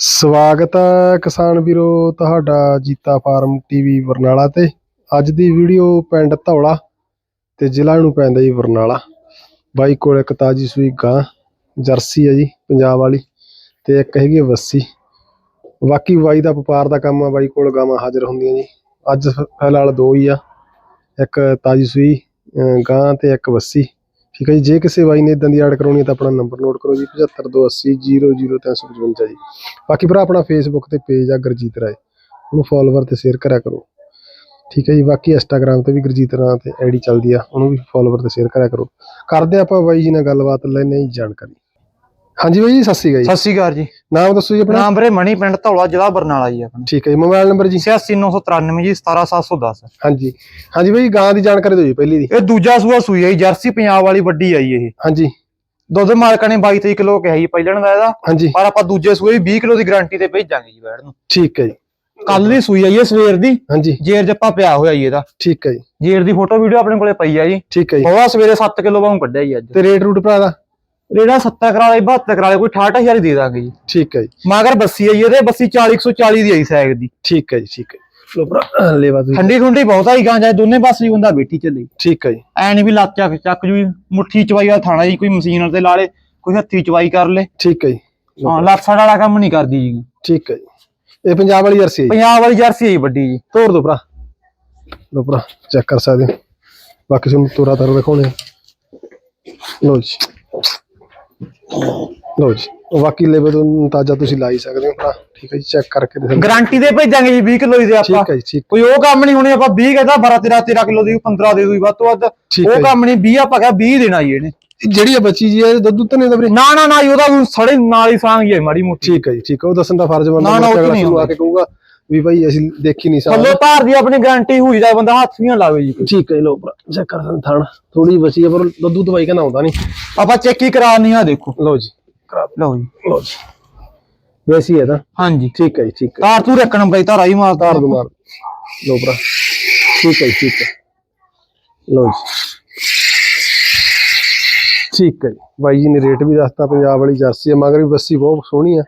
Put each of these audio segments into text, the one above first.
ਸਵਾਗਤ ਹੈ ਕਿਸਾਨ ਵੀਰੋ ਤੁਹਾਡਾ ਜੀਤਾ ਫਾਰਮ ਟੀਵੀ ਬਰਨਾਲਾ ਤੇ। ਅੱਜ ਦੀ ਵੀਡੀਓ ਪਿੰਡ ਧੌਲਾ ਤੇ ਜ਼ਿਲ੍ਹਾ ਨੂੰ ਪੈਂਦਾ ਜੀ ਬਰਨਾਲਾ। ਬਾਈ ਕੋਲ ਇੱਕ ਤਾਜੀ ਸੂਈ ਗਾਂ, ਜਰਸੀ ਹੈ ਜੀ, ਪੰਜਾਬ ਵਾਲੀ ਤੇ ਇੱਕ ਹੈਗੀ ਹੈ ਵੱਸੀ। ਬਾਕੀ ਬਾਈ ਦਾ ਵਪਾਰ ਦਾ ਕੰਮ ਆ, ਬਾਈ ਕੋਲ ਗਾਵਾਂ ਹਾਜ਼ਰ ਹੁੰਦੀਆਂ ਜੀ। ਅੱਜ ਫਿਲਹਾਲ ਦੋ ਹੀ ਆ, ਇੱਕ ਤਾਜੀ ਸੂਈ ਗਾਂ ਤੇ ਇੱਕ ਵੱਸੀ। ਠੀਕ ਹੈ ਜੀ, ਜੇ ਕਿਸੇ ਬਾਈ ਨੇ ਇਦਾਂ ਦੀ ਐਡ ਕਰਾਉਣੀ ਹੈ ਤਾਂ ਆਪਣਾ ਨੰਬਰ ਨੋਟ ਕਰੋ ਜੀ 7528 00355 ਜੀ। ਬਾਕੀ ਭਰਾ, ਆਪਣਾ ਫੇਸਬੁੱਕ ਤੇ ਪੇਜ ਆ ਗੁਰਜੀਤ ਰਾਏ। ਉਹਨੂੰ ਫੋਲੋਵਰ ਤੇ ਸ਼ੇਅਰ ਕਰਿਆ ਕਰੋ। ਠੀਕ ਹੈ ਜੀ, ਬਾਕੀ ਇੰਸਟਾਗ੍ਰam ਤੇ ਵੀ ਗੁਰਜੀਤ ਰਾਂ ਤੇ ਆਈਡੀ ਚੱਲਦੀ ਆ, ਉਹਨੂੰ ਵੀ ਫੋਲੋਵਰ ਤੇ ਸ਼ੇਅਰ ਕਰਿਆ ਕਰੋ। ਕਰਦੇ ਆਪਾਂ ਬਾਈ ਜੀ ਨਾਲ ਗੱਲਬਾਤ ਲੈਣੇ ਜੀ ਜਾਣਕਾਰੀ। ਹਾਂਜੀ ਬਾਈ ਜੀ ਸਤਿ ਸ਼੍ਰੀ ਅਕਾਲ ਜੀ। ਸਤਿ ਸ਼੍ਰੀ ਅਕਾਲ ਜੀ। ਨਾਮ ਦੱਸੋ ਜੀ ਆਪਣਾ? ਨਾਮ ਵੀਰੇ ਮਣੀ ਪਿੰਡ ਧੌਲਾ ਜ਼ਿਲ੍ਹਾ ਬਰਨਾਲਾ ਜੀ ਆਪਣਾ। ਠੀਕ ਹੈ ਜੀ ਮੋਬਾਈਲ ਨੰਬਰ ਜੀ। 86993 ਜੀ 17710 ਹਾਂਜੀ। ਹਾਂਜੀ ਬਾਈ ਗਾਂ ਦੀ ਜਾਣਕਾਰੀ ਦਿਓ ਜੀ ਪਹਿਲੀ ਦੀ। ਇਹ ਦੂਜਾ ਸੂਆ ਸੂਈ ਹੈ ਜਰਸੀ ਪੰਜਾਬ ਵਾਲੀ ਵੱਡੀ ਆਈ ਇਹ। ਹਾਂਜੀ। ਦੁੱਧ ਮਾਲਕਾਂ ਨੇ 22 ਕਿਲੋ ਕਿਹਾ ਜੀ ਪਹਿਲਣ ਦਾ ਇਹਦਾ। ਹਾਂਜੀ। ਪਰ ਆਪਾਂ ਦੂਜੇ ਸੂਏ 20 ਕਿਲੋ ਦੀ ਗਾਰੰਟੀ ਤੇ ਭੇਜਾਂਗੇ ਜੀ ਬੈੜ ਨੂੰ। ਠੀਕ ਹੈ ਜੀ। ਕੱਲ ਦੀ ਸੂਈ ਆਈ ਹੈ ਸਵੇਰ ਦੀ। ਹਾਂਜੀ। ਜੇਰ ਜੱਪਾ ਪਿਆ ਹੋਇਆ ਜੀ ਇਹਦਾ। ਠੀਕ ਹੈ ਜੀ। ਜੇਰ ਦੀ ਫੋਟੋ ਵੀਡੀਓ ਆਪਣੇ ਕੋਲੇ ਪਈ ਆ ਜੀ। ਠੀਕ ਹੈ ਜੀ। ਬਹੁਤ ਸਵੇਰੇ 7 ਕਿਲੋ ਵਾਂਗ ਕੱਢਿਆ ਜੀ ਅੱਜ। ਤੇ ਰੇਟ ਰੂਟ ਭਰਾ ਦਾ? ਰੇੜਾ 70 ਕਰਾਲੇ 72 ਕਰਾਲੇ ਕੋਈ 68000 ਹੀ ਦੇ ਦਾਂਗੇ ਜੀ। ਠੀਕ ਹੈ ਜੀ। ਮਗਰ ਬੱਸੀ ਆਈ ਇਹਦੇ ਬੱਸੀ 40 140 ਦੀ ਆਈ ਸੈਗ ਦੀ। ਠੀਕ ਹੈ ਜੀ ਠੀਕ ਹੈ। ਲੋ ਭਰਾ ਲੈਵਾ ਤੁਸੀਂ ਠੰਡੀ ਠੁੰਡੀ ਬਹੁਤ ਆਈ ਗਾਂ ਜਾਏ ਦੋਨੇ ਪਾਸੇ ਹੀ ਬੰਦਾ ਬੈਠੀ ਚੱਲੇ। ਠੀਕ ਹੈ ਜੀ। ਐ ਨਹੀਂ ਵੀ ਲੱਤ ਚੱਕ ਚੱਕ ਜੂ ਮੁੱਠੀ ਚਵਾਈ ਵਾਲਾ ਥਾਣਾ ਜੀ ਕੋਈ ਮਸ਼ੀਨ ਤੇ ਲਾ ਲੇ ਕੋਈ ਹੱਥੀ ਚਵਾਈ ਕਰ ਲੇ। ਠੀਕ ਹੈ ਜੀ। ਹਾਂ ਲੱਤ ਵਾਲਾ ਕੰਮ ਨਹੀਂ ਕਰਦੀ ਜੀ। ਠੀਕ ਹੈ ਜੀ। ਇਹ ਪੰਜਾਬ ਵਾਲੀ ਜਰਸੀ ਹੈ ਪੰਜਾਬ ਵਾਲੀ ਜਰਸੀ ਹੈ ਵੱਡੀ ਜੀ। ਤੋੜ ਦੋ ਭਰਾ। ਲੋ ਭਰਾ ਚੈੱਕ ਕਰ ਸਕਦੇ ਹੋ। ਬਾਕੀ ਤੁਹਾਨੂੰ ਤੋਰਾ ਤਰ ਦਿਖਾਉਣੇ ਲੋ ਜੀ। ਲੋ ਜੀ ਬਾਕੀ ਲੈਵਲ ਤੋਂ ਤਾਜ਼ਾ ਤੁਸੀਂ ਲਾਈ ਸਕਦੇ ਹੋ ਭਰਾ। ਠੀਕ ਹੈ ਜੀ ਚੈੱਕ ਕਰਕੇ ਦੇਖ ਗਾਰੰਟੀ ਦੇ ਭੇਜਾਂਗੇ ਜੀ 20 ਕਿਲੋ ਦੀ ਦੇ ਆਪਾਂ। ਠੀਕ ਹੈ ਜੀ ਠੀਕ। ਕੋਈ ਉਹ ਕੰਮ ਨਹੀਂ ਹੋਣੀ ਆਪਾਂ 20 ਕਹਿੰਦਾ 12 13 13 ਕਿਲੋ ਦੀ 15 ਦੇ ਦੂਈ ਵੱਧ ਤੋਂ ਵੱਧ। ਉਹ। ਕੰਮ ਨਹੀਂ 20 ਆਪਾਂ ਕਿਹਾ 20 ਦੇਣਾ ਜੀ ਇਹਨੇ। ਜਿਹੜੀ ਆ ਬੱਚੀ ਜੀ ਇਹ ਦੁੱਧ ਦੁੱਧ ਨਹੀਂ ਦਾ ਵੀਰੇ ਨਾ ਨਾ ਨਾ ਉਹਦਾ ਸੜੇ ਨਾਲ ਹੀ ਸਾਂਗ ਹੀ ਹੈ ਮਾੜੀ ਮੋਟੀ। ਠੀਕ ਹੈ ਜੀ ਠੀਕ ਹੈ ਉਹ ਦੱਸਣ ਦਾ ਫਰਜ਼ ਬਣਦਾ ਨਾ, ਨਾ, ਉਹ ਨਹੀਂ ਆ ਕੇ ਕਹੂਗਾ ਵੀ ਭਾਈ ਅਸੀਂ ਦੇਖੀ ਨਹੀਂ ਥੱਲੇ ਸਕਦੇ ਧਾਰ ਦੀ ਆਪਣੀ ਗਾਰੰਟੀ ਹੋਈ ਜਾਏ ਬੰਦਾ ਹੱਥ ਵੀ ਨਾ ਲਾਵੇ ਜੀ। ਠੀਕ ਹੈ ਲੋ ਭਰਾ ਚੈੱਕ ਕਰ ਸਕਦੇ ਥਣ। ਥੋੜੀ ਬਚੀ ਹੈ ਪਰ ਦੁੱਧ ਦਵਾਈ ਕਹਿੰਦਾ ਆਉਂਦਾ ਨਹੀਂ। ਆਪਾਂ ਚੈੱਕ ਹੀ ਕਰਾਣੀ ਆ ਦੇਖੋ। ਲੋ ਜੀ ਕਰਾ ਲਓ ਜੀ। ਲਓ ਜੀ। ਵੈਸੀ ਹੈ ਤਾਂ। ਹਾਂਜੀ। ਠੀਕ ਹੈ ਜੀ ਠੀਕ ਹੈ। ਧਾਰ ਤੂੰ ਰੱਖਣ ਬਈ ਧਾਰਾ ਹੀ ਮਾਰ ਤਾਰ। ਦੋ ਮਾਰ। ਲੋ ਭਰਾ। ਠੀਕ ਹੈ ਜੀ, ਠੀਕ ਹੈ। ਲੋ ਜੀ। ਠੀਕ ਹੈ ਜੀ। ਬਾਈ ਜੀ ਨੇ ਰੇਟ ਵੀ ਦੱਸਤਾ ਪੰਜਾਬ ਵਾਲੀ ਜਰਸੀ ਹੈ ਮਗਰ ਵੀ ਬੱਸੀ ਬਹੁਤ ਸੋਹਣੀ ਆ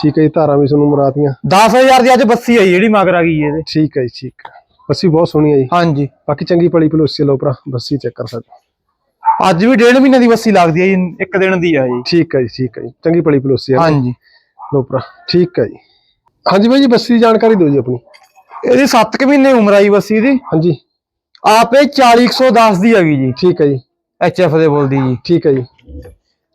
ਠੀਕ ਹੈ ਜੀ ਧਾਰਾਂ ਵੀ ਤੁਹਾਨੂੰ ਮਰਾਤੀਆਂ। 10000 ਦੀ ਅੱਜ ਬੱਸੀ ਆਈ ਜਿਹੜੀ ਮਗਰ ਆ ਗਈ ਇਹਦੇ। ਠੀਕ ਹੈ ਜੀ ਠੀਕ ਹੈ। ਬੱਸੀ ਬਹੁਤ ਸੋਹਣੀ ਹੈ ਜੀ। ਹਾਂਜੀ। ਬਾਕੀ ਚੰਗੀ ਪਲੀ ਪਲੋਸੀ ਲੋ ਭਰਾ ਬੱਸੀ ਚੈੱਕ ਕਰ ਸਕਦੇ ਹੋ। ਅੱਜ ਵੀ ਡੇਢ ਮਹੀਨੇ ਦੀ ਬੱਸੀ ਲੱਗਦੀ ਹੈ ਜੀ ਇੱਕ ਦਿਨ ਦੀ ਆ ਜੀ। ਠੀਕ ਹੈ ਜੀ ਠੀਕ ਹੈ ਜੀ। ਚੰਗੀ ਪਲੀ ਪਲੋਸੀ ਹੈ। ਹਾਂਜੀ। ਲੋ ਭਰਾ ਠੀਕ ਹੈ ਜੀ। ਹਾਂਜੀ ਬਾਈ ਜੀ ਬੱਸੀ ਦੀ ਜਾਣਕਾਰੀ ਦਿਓ ਜੀ ਆਪਣੀ। ਇਹਦੀ 7 ਕੁ ਮਹੀਨੇ ਉਮਰ ਆਈ ਬੱਸੀ ਦੀ। ਹਾਂਜੀ। ਆਪੇ 40110 ਦੀ ਹੈਗੀ ਜੀ। ਠੀਕ ਹੈ ਜੀ। ਐਚਐਫ ਦੇ ਬੋਲਦੀ ਜੀ। ਠੀਕ ਹੈ ਜੀ।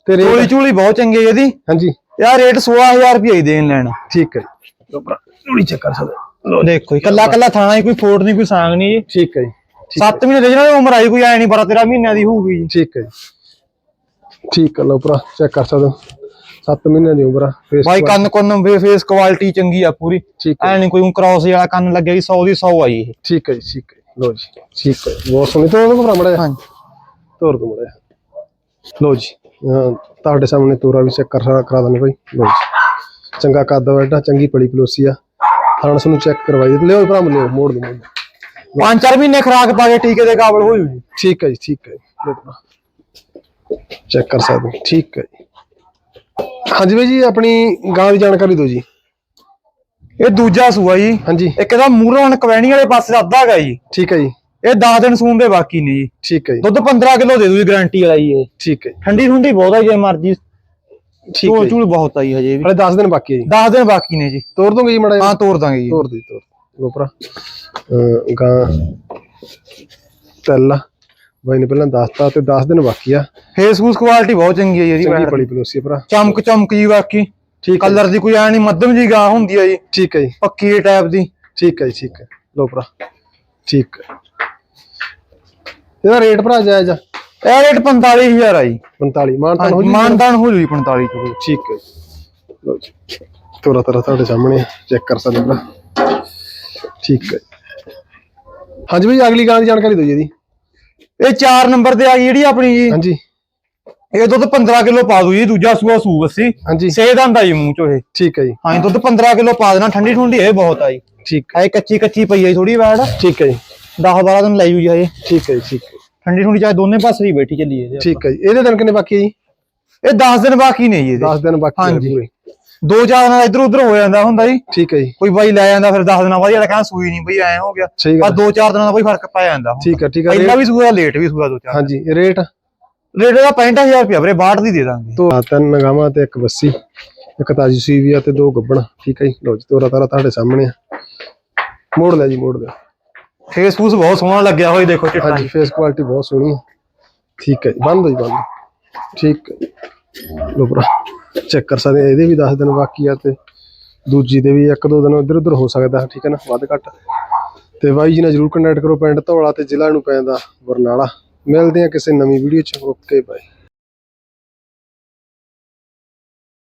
ਤੇ ਚੋਲੀ ਰੇਟ? ਚੂਲੀ ਬਹੁਤ ਚੰਗੀ ਹੈ ਇਹਦੀ ਹਾਂਜੀ। ਯਾਰ ਰੇਟ 16000 ਰੁਪਏ ਹੀ ਦੇਣ ਲੈਣਾ ਠੀਕ ਹੈ ਜੀ। ਲੋ ਭਰਾ ਥੋੜੀ ਚੈੱਕ ਕਰ ਸਕਦੇ। ਲੋ ਦੇਖੋ ਜੀ ਕੱਲਾ ਕੱਲਾ ਥਾਣਾ ਹੀ ਕੋਈ ਫੋੜ ਨਹੀਂ ਕੋਈ ਸਾਂਗ ਨਹੀਂ ਜੀ। ਠੀਕ ਹੈ ਜੀ ਠੀਕ 7 ਮਹੀਨੇ ਦੇ ਜਿਹਨਾਂ ਦੀ ਉਮਰ ਆਈ ਕੋਈ ਐ ਨਹੀਂ 12 13 ਮਹੀਨਿਆਂ ਦੀ ਹੋਊਗੀ ਜੀ। ਠੀਕ ਹੈ ਜੀ। ਠੀਕ ਹੈ ਲੋ ਭਰਾ ਚੈੱਕ ਕਰ ਸਕਦੇ ਹੋ। 7 ਮਹੀਨਿਆਂ ਦੀ ਉਮਰ ਆ ਫੇਸ ਬਾਈ ਕੰਨ ਕੁੰਨ ਫੇਸ ਕੁਆਲਿਟੀ ਚੰਗੀ ਆ ਪੂਰੀ। ਐ ਨਹੀਂ ਕੋਈ ਕ੍ਰਾਸ ਵਾਲਾ ਕੰਨ ਲੱਗਿਆ ਜੀ 100 ਦੀ 100 ਆਈ ਇਹ। ਠੀਕ ਹੈ ਜੀ ਠੀਕ ਹੈ। ਲੋ ਜੀ ਠੀਕ ਹੈ। ਬਹੁਤ ਸੋਹਣੀ ਤੋਂ ਭਰਾ ਮੜਾ ਹਾਂਜੀ। ਤੋਰ ਦੋ ਮੜਾ ਲੋ ਜੀ। ਤੁਹਾਡੇ ਸਾਹਮਣੇ ਤੋਰਾ ਵੀ ਚੈੱਕ ਕਰ ਕਰਾ ਦਾਂਗੇ ਭਾਈ ਲੋ ਜੀ। ਚੰਗਾ ਕੱਦ ਬੈਠਾ ਚੰਗੀ ਪਲੀ ਪਲੋਸੀ ਆ। ਥਾਣ ਨੂੰ ਚੈੱਕ ਕਰਵਾਈ ਲਿਓ ਭਰਾ ਲਿਓ ਮੋੜ ਦੋ। ਪੰਜ ਚਾਰ ਮਹੀਨੇ ਖਰਾਕ ਪਾ ਕੇ ਟੀਕੇ ਦੇ ਕਾਬਲ ਹੋ ਜੂ ਜੀ। ਠੀਕ ਹੈ ਜੀ ਠੀਕ ਹੈ ਲਓ ਚੈੱਕ ਕਰ ਸਕਦੇ। ਠੀਕ ਹੈ ਜੀ। ਹਾਂਜੀ ਭਾਈ ਜੀ ਆਪਣੀ ਗਾਂ ਦੀ ਜਾਣਕਾਰੀ ਦਿਓ ਜੀ। ਇਹ ਦੂਜਾ ਸੂਆ ਜੀ। ਹਾਂਜੀ। ਇੱਕ ਇਹਦਾ ਮੂਹਰੋਂ ਕਵੈਣੀ ਵਾਲੇ ਪਾਸੇ ਦਾ ਅੱਧਾ ਹੈਗਾ ਜੀ। ਠੀਕ ਹੈ ਜੀ। ਇਹ 10 ਦਿਨ ਸੂਣ ਦੇ ਬਾਕੀ ਨੇ ਜੀ। ਠੀਕ ਹੈ ਜੀ। ਦੁੱਧ 15 ਕਿਲੋ ਦੇ ਦੂ ਜੀ ਗਾਰੰਟੀ ਵਾਲਾ ਜੀ ਇਹ। ਠੀਕ ਹੈ ਠੰਡੀ ਠੁੰਡੀ ਬਹੁਤ ਹੈ ਜੇ ਮਰਜ਼ੀ ਠੀਕ ਹੈ। ਝੂਲ ਬਹੁਤ ਆਈ ਹਜੇ ਵੀ। ਹਲੇ 10 ਦਿਨ ਬਾਕੀ ਹੈ ਜੀ। 10 ਦਿਨ ਬਾਕੀ ਨੇ ਜੀ। ਤੋਰ ਦੋਗੇ ਜੀ ਮੜਾ ਹਾਂ ਤੋਰ ਦਾਂਗੇ ਜੀ। ਤੋਰ ਦੇ ਤੋਰ ਲੋ ਭਰਾ। ਗਾਂ ਤੈਲਾ। ਬਾਈ ਨੇ ਪਹਿਲਾਂ ਦੱਸਤਾ ਤੇ 10 ਦਿਨ ਬਾਕੀ ਆ। ਫੇਸਬੁੱਕ ਕੁਆਲਿਟੀ ਬਹੁਤ ਚੰਗੀ ਹੈ ਜੀ ਚੰਗੀ ਪਲੀ ਪਲੋਸੀ ਆ ਭਰਾ। ਚਮਕ ਚਮਕ ਜੀ ਬਾਕੀ। ਠੀਕ ਕਲਰ ਦੀ ਕੋਈ ਐ ਨਹੀਂ ਮੱਧਮ ਜੀ ਗਾਂ ਹੁੰਦੀ ਹੈ ਜੀ। ਠੀਕ ਹੈ ਜੀ। ਪੱਕੀ ਟਾਈਪ ਦੀ। ਠੀਕ ਹੈ ਜੀ ਠੀਕ ਹੈ। ਲੋ ਭਰਾ। ਠੀਕ ਹੈ। ਇਹਦਾ ਰੇਟ ਭਰਾ ਜਾਇਜ਼ ਆ। ਇਹ ਰੇਟ 45000 ਆ ਜੀ। 45 ਮਾਨਤਾਨ ਹੋ ਜੀ ਮਾਨਦਾਨ ਹੋ ਜੂ 45 ਚ। ਠੀਕ ਹੈ। ਲਓ ਜੀ। ਤੋਰਾ ਤੋਰਾ ਤੁਹਾਡੇ ਸਾਹਮਣੇ ਚੈੱਕ ਕਰ ਸਕਦੇ ਹੋ। ਭਰਾ ਠੀਕ ਹੈ ਹਾਂਜੀ ਭਾਈ ਅਗਲੀ ਗਾਂ ਦੀ ਜਾਣਕਾਰੀ ਦਿਓ ਜੀ ਇਹਦੀ। ਇਹ 4 ਨੰਬਰ ਤੇ ਆ ਗਈ ਜਿਹੜੀ ਆਪਣੀ ਜੀ। ਹਾਂਜੀ। ਇਹ ਦੁੱਧ 15 ਕਿਲੋ ਪਾ ਦੂ ਜੀ ਦੂਜਾ ਸੂਆ ਸੂ ਬੱਸੀ। ਹਾਂਜੀ। ਸੇ ਦੰਦਾ ਜੀ ਮੂੰਹ ਚੋਂ ਇਹ। ਠੀਕ ਹੈ ਜੀ। ਹਾਂ ਦੁੱਧ 15 ਕਿਲੋ ਪਾ ਦੇਣਾ ਠੰਡੀ ਠੁੰਡੀ ਇਹ ਬਹੁਤ ਆ ਜੀ। ਠੀਕ ਐ ਕੱਚੀ ਕੱਚੀ ਪਈ ਹੈ ਥੋੜੀ ਵੈੜ ਠੀਕ ਹੈ ਜੀ। 10 12 ਦਿਨ ਲਈ ਜੂ ਜੀ ਹਜੇ ਠੀਕ ਹੈ ਜੀ ਠੀਕ ਹੈ। ਠੰਡੀ ਠੁੰਡੀ ਚਾਹੇ ਦੋਨੇ ਪਾਸੇ ਹੀ ਬੈਠੀ ਚੱਲੀ ਇਹਦੇ ਠੀਕ ਹੈ ਜੀ। ਇਹਦੇ ਦਿਨ ਕਿੰਨੇ ਬਾਕੀ ਹੈ ਜੀ? ਇਹ 10 ਦਿਨ ਬਾਕੀ ਨੇ ਜੀ ਇਹਦੇ। 10 ਦਿਨ ਬਾਕੀ ਹੈ ਹਾਂਜੀ। ਪੂਰੇ ਦੋ ਚਾਰ ਦਿਨਾਂ ਦਾ ਇੱਧਰ ਉੱਧਰ ਹੋ ਜਾਂਦਾ ਹੁੰਦਾ ਜੀ। ਠੀਕ ਹੈ ਜੀ। ਕੋਈ ਬਾਈ ਲੈ ਜਾਂਦਾ ਫਿਰ 10 ਦਿਨਾਂ ਬਾਅਦ ਜਿਹੜਾ ਕਹਿੰਦਾ ਸੂਈ ਨਹੀਂ ਬਈ ਐ ਹੋ ਗਿਆ। ਪਰ ਦੋ ਚਾਰ ਦਿਨਾਂ ਦਾ ਕੋਈ ਫ਼ਰਕ ਪੈ ਜਾਂਦਾ। ਠੀਕ ਹੈ ਠੀਕ ਹੈ। ਪਹਿਲਾਂ ਵੀ ਸੂਆ ਲੇਟ ਵੀ ਸੂਆ ਦੋ ਚਾਰ। ਹਾਂਜੀ ਰੇਟ? ਰੇਟ ਦਾ 65000 ਰੁਪਇਆ ਵੀਰੇ 62 ਦੀ ਦੇ ਦਾਂਗੇ। ਤੋਂ ਤਿੰਨ ਨਗਾਵਾਂ ਤੇ ਇੱਕ ਬੱਸੀ ਇੱਕ ਤਾਜੀ ਸੂਈ ਵੀ ਆ ਤੇ ਦੋ ਗੱਬਣ। ਠੀਕ ਹੈ ਜੀ। ਲਓ ਜੀ ਤੋਰਾ ਤਾਰਾ ਤੁਹਾਡੇ ਸਾਹਮਣੇ ਆ। ਮੋੜ ਲੈ ਜੀ ਮੋੜ ਲੈ। ਫੇਸ ਫੂਸ ਬਹੁਤ ਸੋਹਣਾ ਲੱਗਿਆ ਹੋਇਆ, ਦੇਖੋ ਚਿੱਟਾ ਹਾਂਜੀ ਫੇਸ ਕੁਆਲਿਟੀ ਬਹੁਤ ਸੋਹਣੀ ਹੈ। ਠੀਕ ਹੈ ਜੀ, ਬੰਦ ਜੀ ਬੰਦ। ਠੀਕ ਹੈ। ਭਰਾ ਚੈੱਕ ਕਰ ਸਕਦੇ ਇਹਦੇ ਵੀ 10 ਦਿਨ ਬਾਕੀ ਆ ਤੇ ਦੂਜੀ ਦੇ ਵੀ ਇੱਕ ਦੋ ਦਿਨ ਉਧਰ ਉਧਰ ਹੋ ਸਕਦਾ ਠੀਕ ਹੈ ਨਾ, ਵੱਧ ਘੱਟ। ਤੇ ਬਾਈ ਜੀ ਨਾਲ ਜਰੂਰ ਕੰਟੈਕਟ ਕਰੋ, ਪਿੰਡ ਧੌਲਾ ਤੇ ਜ਼ਿਲ੍ਹਾ ਨੂੰ ਪੈਂਦਾ ਬਰਨਾਲਾ ਮਿਲਦੇ ਆ ਕਿਸੇ ਨਵੀਂ ਵੀਡੀਓ ਚ, ਓਕੇ ਬਾਈ